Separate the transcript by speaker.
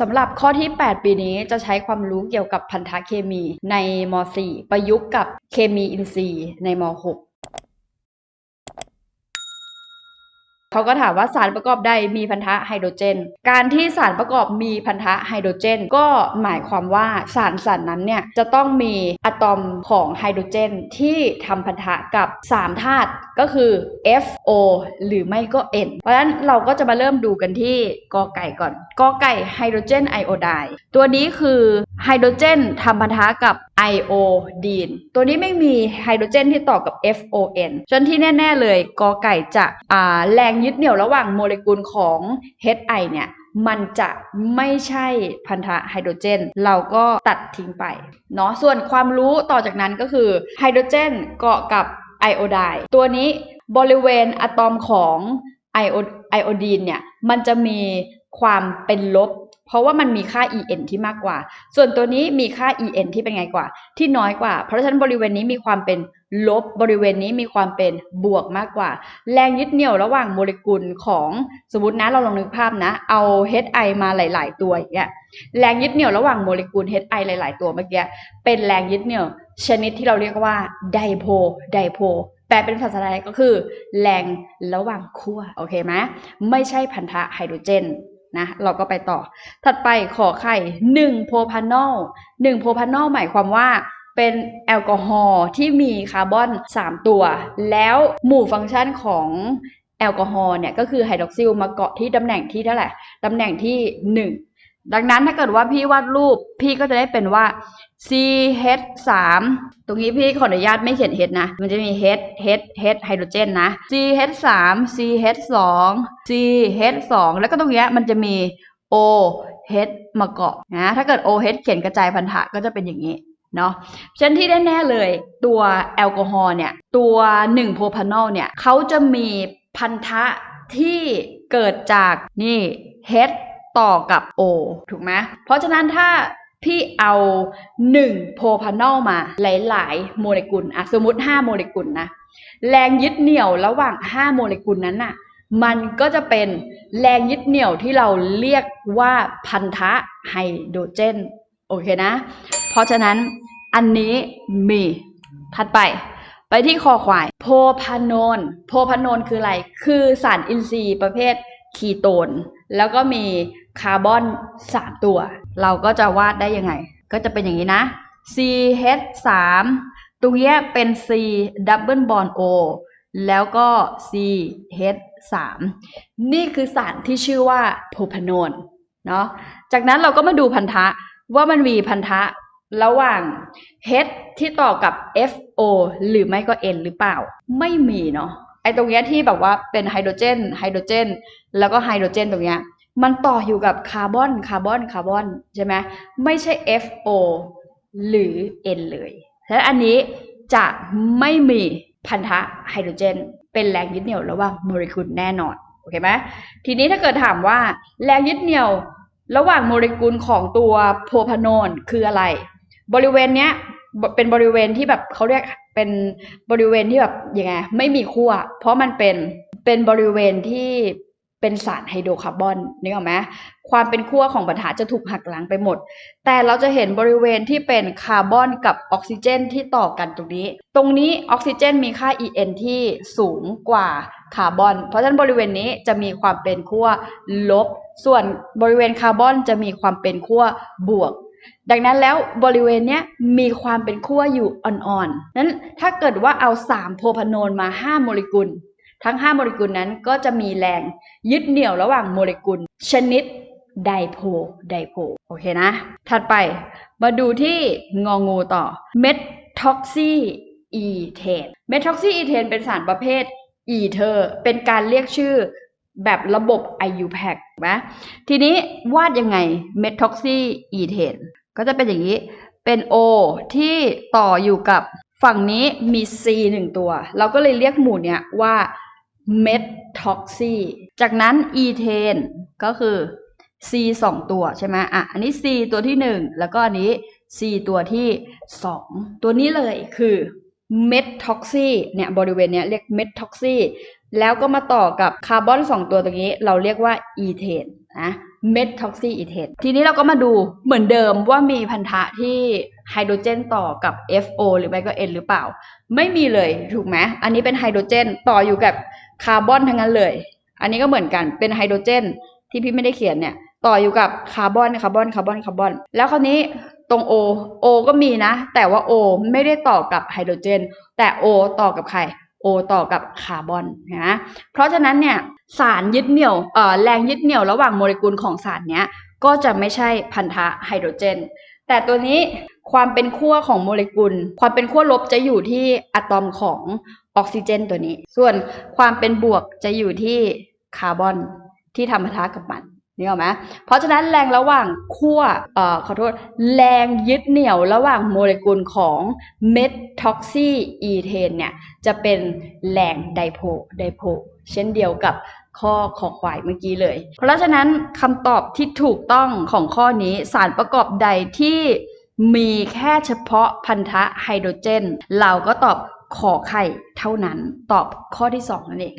Speaker 1: สำหรับข้อที่ 8 ปีนี้จะใช้ความรู้เกี่ยวกับพันธะเคมีในม .4 ประยุกต์กับเคมีอินทรีย์ในม .6 เขาก็ถามว่าสารประกอบใดมีพันธะไฮโดรเจน การที่สารประกอบมีพันธะไฮโดรเจน ก็หมายความว่าสารสารนั้นเนี่ยจะต้องมีอะ ตอมของไฮโดรเจนที่ทำพันธะกับ 3 ธาตุก็คือ F O หรือไม่ก็ N เพราะฉะนั้นเราก็จะมาเริ่มดูกันที่กอไก่ก่อนกอไก่ไฮโดรเจนไอโอไดตัวนี้คือไฮโดรเจนทำพันธะกับไอโอดีนตัวนี้ไม่มีไฮโดรเจนที่ต่อกับ FON จนที่แน่ ๆ เลยกอไก่จะแรงยึดเหนี่ยวระหว่างโมเลกุลของ HI เนี่ย มันจะไม่ใช่พันธะไฮโดรเจน เราก็ตัดทิ้งไปเนาะส่วนความรู้ต่อจากนั้นก็คือไฮโดรเจนเกาะกับไอโอไดตัวนี้บริเวณอะตอมของไอโอไอโอดีนเนี่ยมันจะมี ความเป็นลบ เพราะว่ามันมีค่า En ที่มากกว่า ส่วนตัวนี้มีค่า En ที่เป็นไงกว่า ที่น้อยกว่า เพราะฉะนั้นบริเวณนี้มีความเป็นลบบริเวณนี้มีความเป็นบวกมากกว่า แรงยึดเหนี่ยวระหว่างโมเลกุลของสมมตินะเราลองนึกภาพนะ เอา HI มาหลาย ๆ ตัวอย่างเงี้ยแรงยึดเหนี่ยวระหว่างโมเลกุล HI หลาย ๆ ตัวเมื่อกี้เป็นแรงยึดเหนี่ยว ชนิดที่เราเรียกว่าไดโพไดโพแปลเป็นภาษาไทยก็คือ แรงระหว่างขั้วโอเคไหมไม่ใช่พันธะไฮโดรเจน นะเราก็ไปต่อ ถัดไปขอไข่1โพพานอล1โพพานอลหมายความว่าเป็นแอลกอฮอล์ที่มีคาร์บอน 3 ตัว แล้วหมู่ฟังก์ชันของแอลกอฮอล์เนี่ยก็คือไฮดรอกซิลมาเกาะที่ตำแหน่งที่เท่าไหร่ตำแหน่งที่ 1 ดังนั้นถ้าเกิดว่าพี่วาดรูปพี่ก็จะได้เป็นว่า CH 3ตรงนี้พี่ขออนุญาตไม่เขียน H นะ มันจะมี H H H ไฮโดรเจนนะ CH 3 CH 2 CH 2แล้วก็ตรงนี้มันจะมี O H มาเกาะนะ ถ้าเกิด OH เขียนกระจายพันธะก็จะเป็นอย่างนี้เนาะฉันที่แน่ๆเลยตัวแอลกอฮอล์เนี่ย ตัว1โพพานอลเนี่ยเขาจะมีพันธะที่เกิดจากนี่ H ต่อกับ O ถูกไหมเพราะฉะนั้นถ้าพี่เอา1โพพานอลมาหลาย ๆ โมเลกุลอะสมมติ 5 โมเลกุลนะ แรงยึดเหนี่ยวระหว่าง 5 โมเลกุลนั้นน่ะ มันก็จะเป็นแรงยึดเหนี่ยวที่เราเรียกว่าพันธะไฮโดรเจน โอเคนะ เพราะฉะนั้นอันนี้มีถัดไป ไปที่คอควาย โพพานอนโพพานอนคืออะไร คือสารอินทรีย์ประเภท คีโตน แล้วก็มีคาร์บอน 3 ตัว เราก็จะวาดได้ยังไง ก็จะเป็นอย่างนี้นะ CH 3 ตรงนี้เป็น C double bond O แล้วก็ CH 3 นี่คือสารที่ชื่อว่าโพพานนเนาะ จากนั้นเราก็มาดูพันธะว่ามันมีพันธะระหว่าง H ที่ต่อกับ FO หรือไม่ก็ N หรือเปล่า ไม่มีเนาะ ไอตรงเนี้ยที่แบบว่าเป็นไฮโดรเจนไฮโดรเจน แล้วก็ไฮโดรเจนตรงเนี้ยมันต่ออยู่กับคาร์บอนคาร์บอนคาร์บอนใช่ไหมไม่ใช่ FO หรือ N เลยฉะนั้นอันนี้จะไม่มีพันธะไฮโดรเจน เป็นแรงยึดเหนี่ยวระหว่างโมเลกุลแน่นอนโอเคไหมทีนี้ถ้าเกิดถามว่าแรงยึดเหนี่ยวระหว่างโมเลกุลของตัวโพพานอนคืออะไร บริเวณเนี้ย เป็นบริเวณที่แบบเขาเรียกเป็นบริเวณที่แบบยังไงไม่มีขั้วเพราะมันเป็นเป็นบริเวณที่เป็นสารไฮโดรคาร์บอนนึกออกไหมความเป็นขั้วของปัญหาจะถูกหักล้างไปหมด แต่เราจะเห็นบริเวณที่เป็นคาร์บอนกับออกซิเจนที่ต่อกันตรงนี้ ตรงนี้ออกซิเจนมีค่า En ที่สูงกว่าคาร์บอน เพราะฉะนั้นบริเวณนี้จะมีความเป็นขั้วลบ ส่วนบริเวณคาร์บอนจะมีความเป็นขั้วบวก ดังนั้นแล้วบริเวณเนี้ยมีความเป็นขั้วอยู่อ่อนๆนั้นถ้าเกิดว่าเอา 3 โพพานนมา 5 โมเลกุล ทั้ง 5 โมเลกุลนั้นก็จะมีแรงยึดเหนี่ยวระหว่างโมเลกุล ชนิดไดโพไดโพโอเคนะ ถัดไปมาดูที่งองูต่อเมทท็อกซีอีเทนเมทท็อกซีอีเทนเป็นสารประเภทอีเทอร์เป็นการเรียกชื่อ แบบระบบ IUPAC นะทีนี้วาดยังไงเมทท็อกซีอีเทนก็จะเป็นอย่างนี้ เป็น O ที่ต่ออยู่กับฝั่งนี้มี C หนึ่งตัว เราก็เลยเรียกหมู่เนี้ยว่าเมทท็อกซีจากนั้นอีเทนก็คือ C สองตัวใช่ไหมอะ อันนี้ C ตัวที่หนึ่งแล้วก็อันนี้ C ตัวที่สองตัวนี้เลยคือ เมทท็อกซีเนี่ยบริเวณเนี้ยเรียกเมทท็อกซีแล้วก็มาต่อกับคาร์บอนสองตัวตรงนี้เราเรียกว่าอีเทนนะเมทท็อกซี่อีเทนทีนี้เราก็มาดูเหมือนเดิมว่ามีพันธะที่ไฮโดรเจนต่อกับ FO หรือไม่ก็ N หรือเปล่า ไม่มีเลยถูกไหมอันนี้เป็นไฮโดรเจนต่ออยู่กับคาร์บอนทั้งนั้นเลย อันนี้ก็เหมือนกันเป็นไฮโดรเจนที่พี่ไม่ได้เขียนเนี่ยต่ออยู่กับคาร์บอนคาร์บอนคาร์บอนคาร์บอน แล้วคราวนี้ ตรง O O ก็มีนะ แต่ว่า O ไม่ได้ต่อกับไฮโดรเจน แต่ O ต่อกับใคร O ต่อกับคาร์บอนนะเพราะฉะนั้นเนี่ยสารยึดเหนี่ยวแรงยึดเหนี่ยวระหว่างโมเลกุลของสารเนี้ยก็จะไม่ใช่พันธะไฮโดรเจน แต่ตัวนี้ความเป็นขั้วของโมเลกุล ความเป็นขั้วลบจะอยู่ที่อะตอมของออกซิเจนตัวนี้ ส่วนความเป็นบวกจะอยู่ที่คาร์บอนที่ทำปะทะกับมัน นี่ออกไหมเพราะฉะนั้นแรงระหว่างขั้วเอ่อขอโทษ แรงยึดเหนี่ยวระหว่างโมเลกุลของเมทท็อกซีอีเทนเนี่ย จะเป็นแรงไดโพไดโพเช่นเดียวกับข้อขอควายเมื่อกี้เลย เพราะฉะนั้นคำตอบที่ถูกต้องของข้อนี้สารประกอบใดที่มีแค่เฉพาะพันธะไฮโดรเจน เราก็ตอบขอไข่เท่านั้น ตอบข้อที่ 2 นั่นเอง